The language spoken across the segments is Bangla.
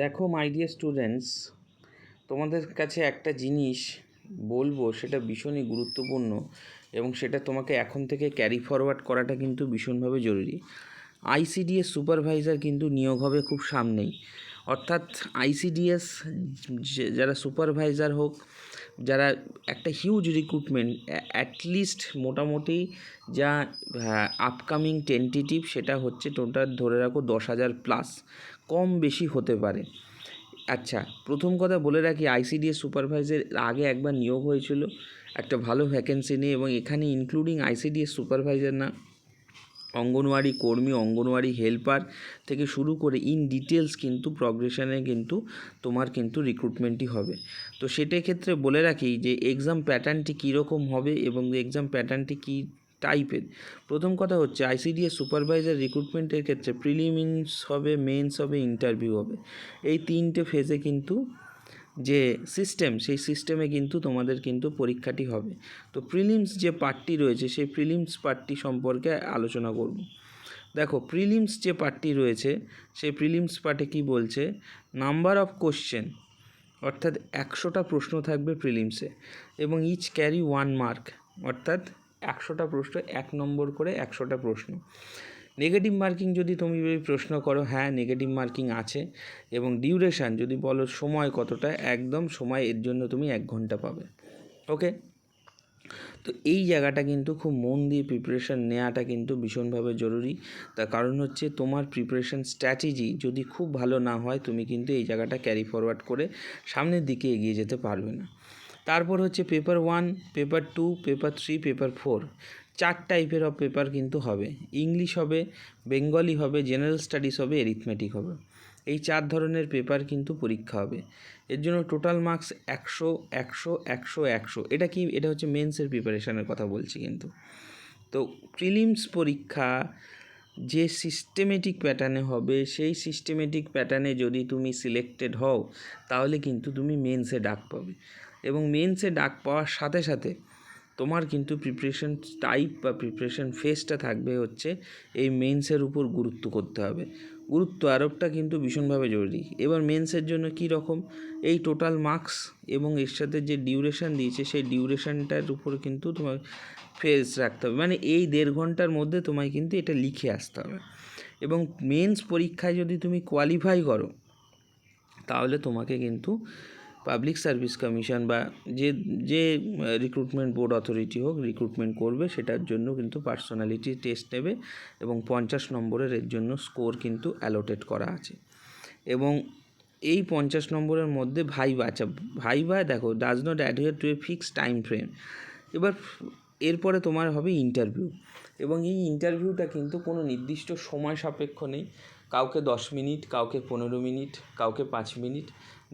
দেখো মাই ডিয়ার স্টুডেন্টস তোমাদের কাছে একটা জিনিস বলব, সেটা ভীষণই গুরুত্বপূর্ণ এবং সেটা তোমাকে এখন থেকে ক্যারি ফরওয়ার্ড করাটা কিন্তু ভীষণভাবে জরুরি। আইসিডিএস সুপারভাইজার কিন্তু নিয়োগ হবে খুব সামনেই। অর্থাৎ আইসিডিএস যারা সুপারভাইজার হোক যারা একটা হিউজ রিক্রুটমেন্ট অ্যাটলিস্ট মোটামুটি যা আপকামিং টেন্টেটিভ সেটা হচ্ছে টোটাল ধরে রাখো দশ হাজার প্লাস কম বেশি হতে পারে। আচ্ছা প্রথম কথা বলে রাখি আইসিডিএস সুপারভাইজার আগে একবার নিয়োগ হয়েছিল, একটা ভালো ভ্যাকেন্সি নিয়ে এবং এখানে ইনক্লুডিং আইসিডিএস সুপারভাইজার না। অঙ্গনওয়াড়ি কর্মী, অঙ্গনওয়াড়ি হেল্পার থেকে শুরু করে ইন ডিটেলস কিন্তু প্রগ্রেশনে কিন্তু তোমার কিন্তু রিক্রুটমেন্টই হবে। তো সেটার ক্ষেত্রে বলে রাখি যে এক্সাম প্যাটার্নটি কীরকম হবে এবং এক্সাম প্যাটার্নটি কী টাইপের প্রথম কথা হচ্ছে আইসিডিএস সুপারভাইজার রিক্রুটমেন্টের ক্ষেত্রে প্রিলিমিনস হবে মেন্স হবে ইন্টারভিউ হবে। এই তিনটে ফেজে কিন্তু যে সিস্টেম সেই সিস্টেমে কিন্তু তোমাদের কিন্তু পরীক্ষাটি হবে। তো প্রিলিমস যে পার্টটি রয়েছে, সেই প্রিলিমস পার্টটি সম্পর্কে আলোচনা করব। দেখো প্রিলিমস যে পার্টটি রয়েছে, সেই প্রিলিমস পার্টে কি বলছে? নাম্বার অফ কোশ্চেন অর্থাৎ একশোটা প্রশ্ন থাকবে প্রিলিমসে এবং ইচ ক্যারি ওয়ান মার্ক অর্থাৎ একশোটা প্রশ্ন, এক নম্বর করে একশোটা প্রশ্ন। নেগেটিভ মার্কিং যদি তুমি প্রশ্ন করো হ্যাঁ নেগেটিভ মার্কিং আছে এবং ডিউরেশান যদি বলো সময় কতটা, একদম সময় এর জন্য তুমি এক ঘণ্টা পাবে। ওকে তো এই জায়গাটা কিন্তু খুব মন দিয়ে প্রিপারেশান নেওয়াটা কিন্তু ভীষণভাবে জরুরি। তার কারণ হচ্ছে তোমার প্রিপারেশান স্ট্র্যাটেজি যদি খুব ভালো না হয়, তুমি কিন্তু এই জায়গাটা ক্যারি ফরওয়ার্ড করে সামনের দিকে এগিয়ে যেতে পারবে না। তারপর হচ্ছে paper one paper two paper three paper four চার টাইপের অফ পেপার কিন্তু হবে। ইংলিশ হবে বেঙ্গলি হবে জেনারেল স্টাডিজ হবে এরিথমেটিক হবে। এই চার ধরনের পেপার কিন্তু পরীক্ষা হবে। এর জন্য টোটাল মার্কস একশো একশো একশো একশো। এটা কি, এটা হচ্ছে মেন্সের প্রিপারেশানের কথা বলছি কিন্তু। তো প্রিলিমস পরীক্ষা যে সিস্টেমেটিক প্যাটার্নে হবে, সেই সিস্টেমেটিক প্যাটার্নে যদি তুমি সিলেক্টেড হও, তাহলে কিন্তু তুমি মেন্সে ডাক পাবে। এবং মেন্সে ডাক পাওয়ার সাথে সাথে তোমার কিন্তু প্রিপারেশন টাইপ বা প্রিপারেশন ফেসটা থাকবে হচ্ছে এই মেন্সের উপর গুরুত্ব করতে হবে। গুরুত্ব আরোপটা কিন্তু ভীষণভাবে জরুরি। এবার মেন্সের জন্য কী রকম? এই টোটাল মার্কস এবং এর সাথে যে ডিউরেশান দিয়েছে, সেই ডিউরেশানটার উপর কিন্তু তোমার ফেস রাখতে হবে। মানে এই দেড় ঘণ্টার মধ্যে তোমায় কিন্তু এটা লিখে আসতে হবে। এবং মেন্স পরীক্ষায় যদি তুমি কোয়ালিফাই করো, তাহলে তোমাকে কিন্তু পাবলিক সার্ভিস কমিশন বা যে যে রিক্রুটমেন্ট বোর্ড অথরিটি হোক রিক্রুটমেন্ট করবে, সেটার জন্য কিন্তু পার্সোনালিটি টেস্ট নেবে এবং পঞ্চাশ নম্বরের এর জন্য স্কোর কিন্তু অ্যালোটেড করা আছে। এবং এই পঞ্চাশ নম্বরের মধ্যে ভাইবা আচ্ছা ভাইবা দেখো does not adhere to a fixed time frame এবার এরপরে তোমার হবে ইন্টারভিউ এবং এই ইন্টারভিউটা কিন্তু কোনো নির্দিষ্ট সময় সাপেক্ষ নেই। কাউকে দশ মিনিট, কাউকে পনেরো মিনিট, কাউকে পাঁচ মিনিট।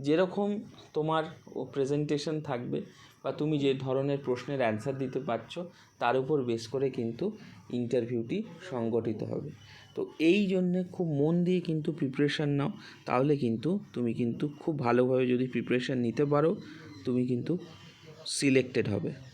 যেরকম তোমার ও প্রেজেন্টেশন থাকবে বা তুমি যে ধরনের প্রশ্নের অ্যান্সার দিতে পারছ, তার উপর বেশ করে কিন্তু ইন্টারভিউটি সংগঠিত হবে। তো এই জন্যে খুব মন দিয়ে কিন্তু প্রিপারেশান নাও, তাহলে কিন্তু তুমি কিন্তু খুব ভালোভাবে যদি প্রিপারেশান নিতে পারো, তুমি কিন্তু সিলেক্টেড হবে।